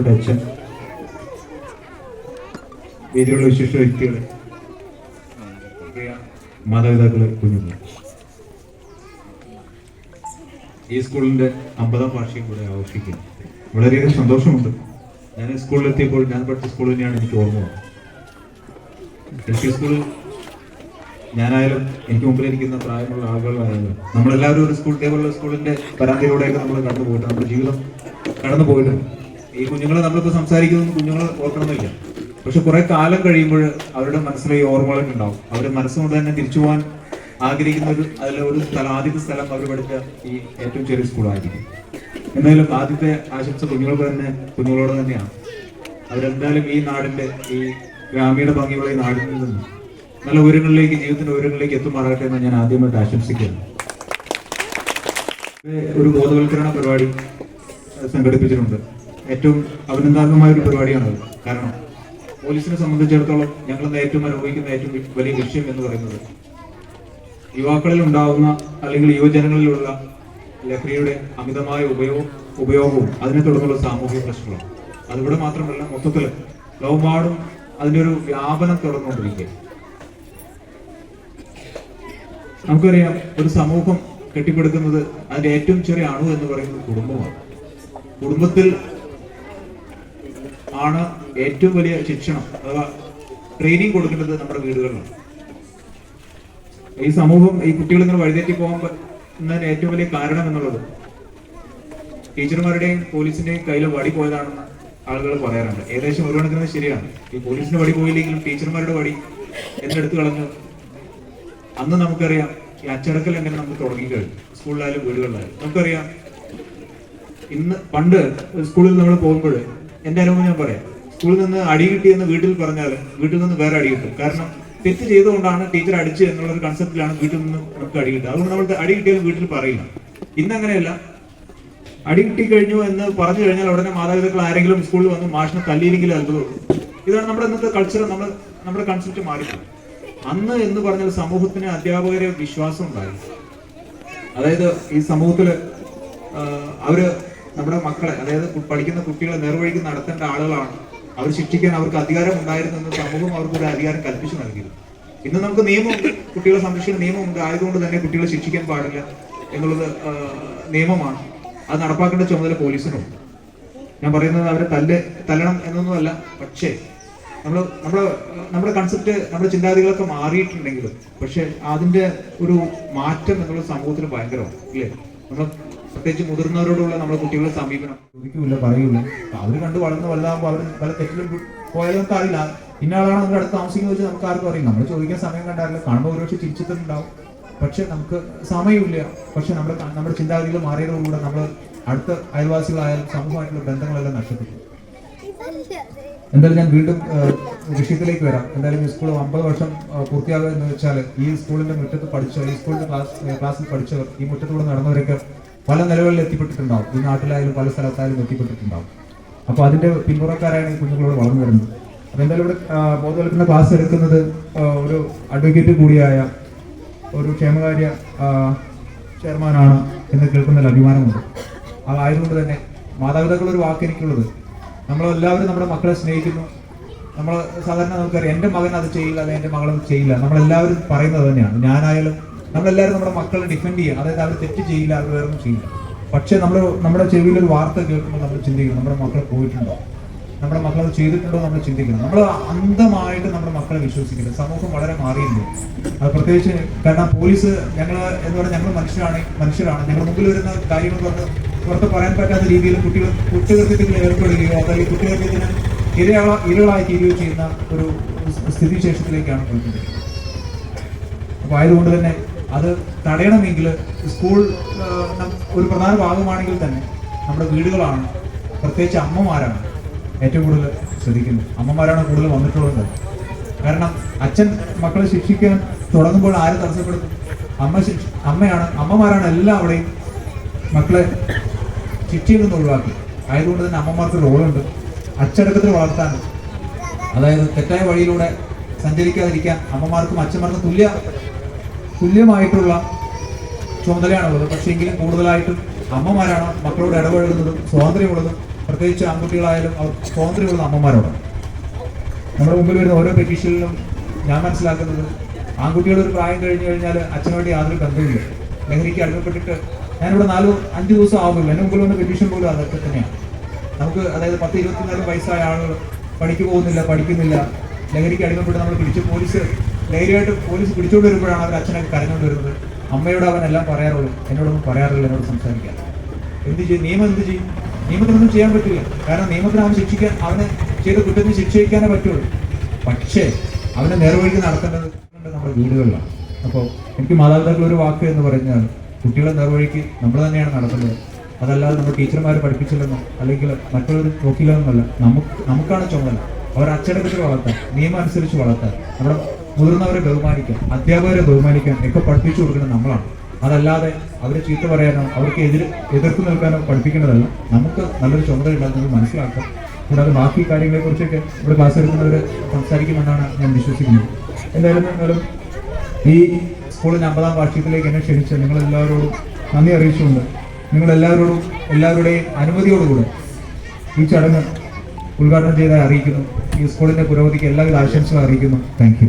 ബഹുമാനപ്പെട്ട അച്ഛൻ വേദിയുള്ള വിശിഷ്ട വ്യക്തികളെ മാതാപിതാക്കളെ കുഞ്ഞുങ്ങൾ. ഈ സ്കൂളിന്റെ അമ്പതാം വാർഷികം കൂടെ ആഘോഷിക്കുന്നു. വളരെയധികം സന്തോഷമുണ്ട്. ഞാൻ സ്കൂളിലെത്തിയപ്പോൾ ഞാൻ പഠിച്ച സ്കൂൾ തന്നെയാണ് എനിക്ക് ഓർമ്മ എൽ പി സ്കൂളിൽ ഞാനായാലും എനിക്ക് മുമ്പിലിരിക്കുന്ന പ്രായമുള്ള ആളുകളായാലും നമ്മളെല്ലാവരും ഒരു സ്കൂൾ ഇതേപോലുള്ള സ്കൂളിന്റെ പരാതിയിലൂടെയൊക്കെ നമ്മൾ കടന്നു പോയിട്ടുണ്ട് നമ്മുടെ ജീവിതം കടന്നു പോയിട്ടുണ്ട് ഈ കുഞ്ഞുങ്ങളെ നമ്മളിപ്പോൾ സംസാരിക്കുന്നത് കുഞ്ഞുങ്ങൾ ഓർക്കണമെന്നില്ല. പക്ഷെ കുറെ കാലം കഴിയുമ്പോൾ അവരുടെ മനസ്സിലെ ഈ ഓർമ്മകളൊക്കെ ഉണ്ടാവും അവരുടെ മനസ്സുകൊണ്ട് തന്നെ തിരിച്ചു പോകാൻ ആഗ്രഹിക്കുന്ന ഒരു അതിലെ ഒരു സ്ഥലം ആദ്യത്തെ സ്ഥലം അവർ പഠിച്ച ഈ ഏറ്റവും ചെറിയ സ്കൂളായിരിക്കും. എന്തായാലും ആദ്യത്തെ ആശംസ കുഞ്ഞുങ്ങൾക്ക് തന്നെ കുഞ്ഞുങ്ങളോട് തന്നെയാണ്. അവരെന്തായാലും ഈ നാടിന്റെ ഈ ഗ്രാമീണ ഭംഗിയുള്ള ഈ നാടിൽ നിന്ന് നല്ല ഉയരങ്ങളിലേക്ക് ജീവിതത്തിന്റെ ഉയരങ്ങളിലേക്ക് എത്തുമാറാകട്ടെ എന്ന് ഞാൻ ആദ്യമായിട്ട് ആശംസിക്കുന്നു. ഒരു ബോധവൽക്കരണ പരിപാടി സംഘടിപ്പിച്ചിട്ടുണ്ട്. ഏറ്റവും അഭിനന്ദാർഹമായ ഒരു പരിപാടിയാണത്. കാരണം പോലീസിനെ സംബന്ധിച്ചിടത്തോളം ഞങ്ങൾ ഏറ്റവും അനുഭവിക്കുന്ന ഏറ്റവും വലിയ ലക്ഷ്യം എന്ന് പറയുന്നത് യുവാക്കളിൽ ഉണ്ടാകുന്ന അല്ലെങ്കിൽ യുവജനങ്ങളിലുള്ള ലഹരിയുടെ അമിതമായ ഉപയോഗം ഉപയോഗവും അതിനെ തുടർന്നുള്ള സാമൂഹിക പ്രശ്നങ്ങളും. അതിവിടെ മാത്രമല്ല മൊത്തത്തിൽ ലോകമാടും അതിന്റെ ഒരു വ്യാപനം തുടർന്നുകൊണ്ടിരിക്കുക നമുക്കറിയാം ഒരു സമൂഹം കെട്ടിപ്പടുക്കുന്നത് അതിന്റെ ഏറ്റവും ചെറിയ അണു എന്ന് പറയുന്നത് കുടുംബമാണ്. കുടുംബത്തിൽ ആണ് ഏറ്റവും വലിയ ശിക്ഷണം അഥവാ ട്രെയിനിങ് കൊടുക്കേണ്ടത് നമ്മുടെ വീടുകളിലാണ്. ഈ സമൂഹം ഈ കുട്ടികൾ ഇങ്ങനെ വഴിതെറ്റി പോകാൻ ഏറ്റവും വലിയ കാരണം എന്നുള്ളത്. ടീച്ചർമാരുടെയും പോലീസിന്റെയും കയ്യിൽ വടി പോയതാണെന്ന് ആളുകൾ പറയാറുണ്ട്. ഏകദേശം ഒരു കണക്കിന് ശരിയാണ്. ഈ പോലീസിന്റെ വടി പോയില്ലെങ്കിലും ടീച്ചർമാരുടെ വടി എന്നെടുത്ത് കളഞ്ഞു അന്ന് നമുക്കറിയാം ഈ അച്ചടക്കൽ എങ്ങനെ നമുക്ക് തുടങ്ങി കഴിഞ്ഞു സ്കൂളിലായാലും വീടുകളിലായാലും. നമുക്കറിയാം ഇന്ന് പണ്ട് സ്കൂളിൽ നമ്മൾ പോകുമ്പോൾ എന്റെ അനുഭവം ഞാൻ പറയാം. സ്കൂളിൽ നിന്ന് അടി കിട്ടിയെന്ന് വീട്ടിൽ പറഞ്ഞാൽ വീട്ടിൽ നിന്ന് വേറെ അടി കിട്ടും. കാരണം തെറ്റ് ചെയ്തുകൊണ്ടാണ് ടീച്ചർ അടിച്ചു എന്നുള്ള ഒരു കൺസെപ്റ്റിലാണ് വീട്ടിൽ നിന്ന് നമുക്ക് അടി കിട്ടുക. അതുകൊണ്ട് നമ്മൾ അടി കിട്ടിയാലും വീട്ടിൽ പറയില്ല. ഇന്നങ്ങനെയല്ല. അടി കിട്ടി കഴിഞ്ഞു എന്ന് പറഞ്ഞു കഴിഞ്ഞാൽ ഉടനെ മാതാപിതാക്കൾ ആരെങ്കിലും സ്കൂളിൽ വന്ന് മാഷിനെ തല്ലിയില്ലെങ്കിൽ അത്ഭുതമുള്ളൂ. ഇതാണ് നമ്മുടെ ഇന്നത്തെ കൾച്ചർ നമ്മൾ നമ്മുടെ കൺസെപ്റ്റ് മാറി അന്ന് എന്ന് പറഞ്ഞാൽ സമൂഹത്തിന് അധ്യാപകരെ വിശ്വാസം ഉണ്ടായി അതായത് ഈ സമൂഹത്തിൽ അവർ നമ്മുടെ മക്കളെ അതായത് പഠിക്കുന്ന കുട്ടികളെ നേർവഴിക്ക് നടത്തേണ്ട ആളുകളാണ്. അവർ ശിക്ഷിക്കാൻ അവർക്ക് അധികാരം ഉണ്ടായിരുന്നെന്ന് സമൂഹം അവർക്ക് ഒരു അധികാരം കൽപ്പിച്ചു നൽകിയത് ഇന്ന് നമുക്ക് നിയമമുണ്ട്. കുട്ടികളെ സംരക്ഷിക്കുന്ന നിയമമുണ്ട്. ആയതുകൊണ്ട് തന്നെ കുട്ടികളെ ശിക്ഷിക്കാൻ പാടില്ല എന്നുള്ളത് നിയമമാണ്. അത് നടപ്പാക്കേണ്ട ചുമതല പോലീസിനുണ്ട്. ഞാൻ പറയുന്നത് അവരെ തല്ല് തല്ലണം എന്നൊന്നുമല്ല പക്ഷേ നമ്മൾ നമ്മുടെ നമ്മുടെ കൺസെപ്റ്റ് നമ്മുടെ ചിന്താഗതികളൊക്കെ മാറിയിട്ടുണ്ടെങ്കിലും പക്ഷെ അതിന്റെ ഒരു മാറ്റം എന്നുള്ള സമൂഹത്തിൽ ഭയങ്കരമാണ് ഇല്ലേ നമ്മൾ പ്രത്യേകിച്ച് മുതിർന്നവരോടുള്ള നമ്മുടെ കുട്ടികളുടെ സമീപനം. ചോദിക്കൂല പറയൂല അവർ കണ്ട് വളർന്ന് വലുതാകുമ്പോൾ അവർ പല തെറ്റിലും പോയാലും കാര്യമില്ല. ഇന്ന ആളാണ് നമ്മുടെ അടുത്ത് താമസിക്കുന്നത് വെച്ച് നമുക്ക് ആർക്കും അറിയില്ല. നമ്മൾ ചോദിക്കാൻ സമയം കണ്ടാറില്ല കാണുമ്പോൾ ഒരുപക്ഷെ ചിരിച്ചിട്ടുണ്ടാവും. പക്ഷെ നമുക്ക് സമയമില്ല. പക്ഷെ നമ്മുടെ നമ്മുടെ ചിന്താഗതികൾ മാറിയതോടുകൂടെ നമ്മൾ അടുത്ത അയൽവാസികളായാലും സമൂഹമായിട്ടുള്ള ബന്ധങ്ങളെല്ലാം നഷ്ടപ്പെട്ടു. എന്തായാലും ഞാൻ വീണ്ടും വിഷയത്തിലേക്ക് വരാം. എന്തായാലും ഈ സ്കൂൾ അമ്പത് വർഷം പൂർത്തിയാകുക എന്ന് വെച്ചാൽ ഈ സ്കൂളിന്റെ മുറ്റത്ത് പഠിച്ച ഈ സ്കൂളിന്റെ ക്ലാസ് ക്ലാസ്സിൽ പഠിച്ചവർ ഈ മുറ്റത്തൂടെ നടന്നവരൊക്കെ പല നിലകളിൽ എത്തിപ്പെട്ടിട്ടുണ്ടാവും. ഈ നാട്ടിലായാലും പല സ്ഥലത്തായാലും എത്തിപ്പെട്ടിട്ടുണ്ടാവും. അപ്പോൾ അതിന്റെ പിന്മുറക്കാരാണ് ഈ കുഞ്ഞുങ്ങളോട് വളർന്നു വരുന്നത്. അപ്പൊ എന്തായാലും ഇവിടെ ബോധവൽക്കരണ ക്ലാസ് എടുക്കുന്നത് ഒരു അഡ്വക്കേറ്റ് കൂടിയായ ഒരു ക്ഷേമകാര്യ ചെയർമാനാണ് എന്ന് കേൾക്കുന്നതിൽ അഭിമാനമുണ്ട്. അതായതുകൊണ്ട് തന്നെ മാതാപിതാക്കൾ ഒരു വാക്ക് എനിക്കുള്ളത്. നമ്മളെല്ലാവരും നമ്മുടെ മക്കളെ സ്നേഹിക്കുന്നു. നമ്മൾ സാധാരണ നമുക്കറിയാം എന്റെ മകൻ അത് ചെയ്യില്ല അല്ലെങ്കിൽ എന്റെ മകൾ അത് ചെയ്യില്ല. നമ്മളെല്ലാവരും പറയുന്നത് തന്നെയാണ്. ഞാനായാലും നമ്മളെല്ലാവരും നമ്മുടെ മക്കളെ ഡിഫെൻഡ് ചെയ്യണം അതായത് അവർ തെറ്റ് ചെയ്യില്ല അവർ വേറെ ചെയ്യില്ല. പക്ഷേ നമ്മൾ നമ്മുടെ ചെവിയിൽ ഒരു വാർത്ത കേൾക്കുമ്പോൾ നമ്മൾ ചിന്തിക്കണം നമ്മുടെ മക്കൾ പോയിട്ടുണ്ടോ? നമ്മുടെ മക്കൾ അത് ചെയ്തിട്ടുണ്ടോ നമ്മൾ ചിന്തിക്കണം. നമ്മൾ അന്ധമായിട്ട് നമ്മുടെ മക്കളെ വിശ്വസിക്കണം സമൂഹം വളരെ മാറിയിട്ടുണ്ട്. അത് പ്രത്യേകിച്ച് കാരണം പോലീസ് ഞങ്ങൾ എന്ന് പറഞ്ഞാൽ ഞങ്ങൾ മനുഷ്യരാണ് മനുഷ്യരാണ്. ഞങ്ങൾ മുമ്പിൽ വരുന്ന കാര്യങ്ങൾ പറഞ്ഞ് പുറത്ത് പറയാൻ പറ്റാത്ത രീതിയിൽ കുട്ടികൾ കുറ്റകൃത്യത്തിൽ ഏർപ്പെടുകയോ അതായത് കുറ്റകൃത്യത്തിന് ഇരയാള ഇരകളായി തീരുകയോ ചെയ്യുന്ന ഒരു സ്ഥിതിശേഷത്തിലേക്കാണ് പോയിട്ടുണ്ട് അപ്പോൾ ആയതുകൊണ്ട് തന്നെ അത് തടയണമെങ്കിൽ സ്കൂൾ ഒരു പ്രധാന ഭാഗമാണെങ്കിൽ തന്നെ നമ്മുടെ വീടുകളാണ്. പ്രത്യേകിച്ച് അമ്മമാരാണ് ഏറ്റവും കൂടുതൽ ശ്രദ്ധിക്കുന്നത്. അമ്മമാരാണ് കൂടുതൽ വന്നിട്ടുള്ളത്. കാരണം അച്ഛൻ മക്കളെ ശിക്ഷിക്കാൻ തുടങ്ങുമ്പോൾ ആര് തടസ്സപ്പെടുന്നു അമ്മ ശിക്ഷ അമ്മയാണ് അമ്മമാരാണ് എല്ലാം അവിടെയും മക്കളെ ശിക്ഷയിൽ നിന്ന് ഒഴിവാക്കി. ആയതുകൊണ്ട് തന്നെ അമ്മമാർക്ക് റോളുണ്ട്. അച്ചടക്കത്തിൽ വളർത്താൻ. അതായത് തെറ്റായ വഴിയിലൂടെ സഞ്ചരിക്കാതിരിക്കാൻ അമ്മമാർക്കും അച്ഛന്മാർക്കും തുല്യ തുല്യമായിട്ടുള്ള ചുമതലയാണുള്ളത്. പക്ഷേ എങ്കിലും കൂടുതലായിട്ടും അമ്മമാരാണ് മക്കളോട് ഇടപഴകുന്നതും സ്വാതന്ത്ര്യമുള്ളതും. പ്രത്യേകിച്ച് ആൺകുട്ടികളായാലും അവർ സ്വാതന്ത്ര്യമുള്ള അമ്മമാരോടാണ്. നമ്മുടെ മുമ്പിൽ വരുന്ന ഓരോ പെറ്റീഷനിലും ഞാൻ മനസ്സിലാക്കുന്നത് ആൺകുട്ടികളുടെ ഒരു പ്രായം കഴിഞ്ഞു കഴിഞ്ഞാൽ അച്ഛനോട് യാതൊരു ബന്ധമില്ല ലഹരിക്ക് അടിമപ്പെട്ടിട്ട് ഞാനിവിടെ നാലോ അഞ്ച് ദിവസം ആവുന്നില്ല. എന്റെ മുമ്പിൽ വന്ന പെറ്റീഷൻ പോലും അതൊക്കെ തന്നെയാണ്. നമുക്ക് അതായത് പത്ത് ഇരുപത്തിനാല് വയസ്സായ ആളുകൾ പഠിക്കു പോകുന്നില്ല പഠിക്കുന്നില്ല. ലഹരിക്ക് അടിമപ്പെട്ട് നമ്മൾ പിടിച്ച് പോലീസ് ലഹരിയായിട്ട് പോലീസ് പിടിച്ചുകൊണ്ട് വരുമ്പോഴാണ് അവർ അച്ഛനൊക്കെ കരഞ്ഞുകൊണ്ട് വരുന്നത്. അമ്മയോട് അവൻ എല്ലാം പറയാറുള്ളൂ. എന്നോടൊന്നും പറയാറില്ല എന്നോട് സംസാരിക്കാൻ. എന്ത് ചെയ്യും? നിയമം എന്ത് ചെയ്യും? നിയമത്തിനൊന്നും ചെയ്യാൻ പറ്റില്ല. കാരണം നിയമത്തിന് അവൻ ശിക്ഷിക്കാൻ അവനെ ചെയ്ത കുറ്റത്തിന് ശിക്ഷിക്കാനേ പറ്റുള്ളൂ. പക്ഷേ അവനെ നേർവഴിക്ക് നടത്തേണ്ടത് നമ്മുടെ വീടുകളിലാണ്. അപ്പോൾ എനിക്ക് മാതാപിതാക്കൾ ഒരു വാക്ക് എന്ന് പറഞ്ഞാൽ കുട്ടികളെ നേർവഴിക്ക് നമ്മൾ തന്നെയാണ് നടത്തുന്നത്. അതല്ലാതെ നമ്മൾ ടീച്ചർമാർ പഠിപ്പിച്ചില്ലെന്നോ അല്ലെങ്കിൽ മറ്റുള്ളവർ നോക്കില്ലെന്നല്ല നമുക്ക് നമുക്കാണ് ചുമതല. അവർ അച്ചടക്കത്തിൽ വളർത്താൻ നിയമം അനുസരിച്ച് വളർത്താൻ. നമ്മുടെ മുതിർന്നവരെ ബഹുമാനിക്കാൻ അധ്യാപകരെ ബഹുമാനിക്കാൻ ഒക്കെ പഠിപ്പിച്ചു കൊടുക്കുന്നത് നമ്മളാണ്. അതല്ലാതെ അവരെ ചീത്ത പറയാനോ അവർക്ക് എതിര് എതിർത്ത് നിൽക്കാനോ പഠിപ്പിക്കേണ്ടതല്ല നമുക്ക് നല്ലൊരു ചുമതല ഉണ്ടാകുന്നത് മനസ്സിലാക്കാം. കൂടാതെ ബാക്കി കാര്യങ്ങളെക്കുറിച്ചൊക്കെ ഇവിടെ ക്ലാസ് എടുക്കുന്നവർ സംസാരിക്കുമെന്നാണ് ഞാൻ വിശ്വസിക്കുന്നത്. എന്തായാലും എന്നാലും ഈ സ്കൂളിന്റെ അമ്പതാം വാർഷികത്തിലേക്ക് എന്നെ ക്ഷണിച്ച് നിങ്ങളെല്ലാവരോടും നന്ദി അറിയിച്ചുകൊണ്ട് നിങ്ങളെല്ലാവരോടും എല്ലാവരുടെയും അനുമതിയോടുകൂടെ ഈ ചടങ്ങ് ഉദ്ഘാടനം ചെയ്താൽ അറിയിക്കുന്നു. ഈ സ്കൂളിന്റെ പുരോഗതിക്ക് എല്ലാവിധ ആശംസകളും അറിയിക്കുന്നു. താങ്ക്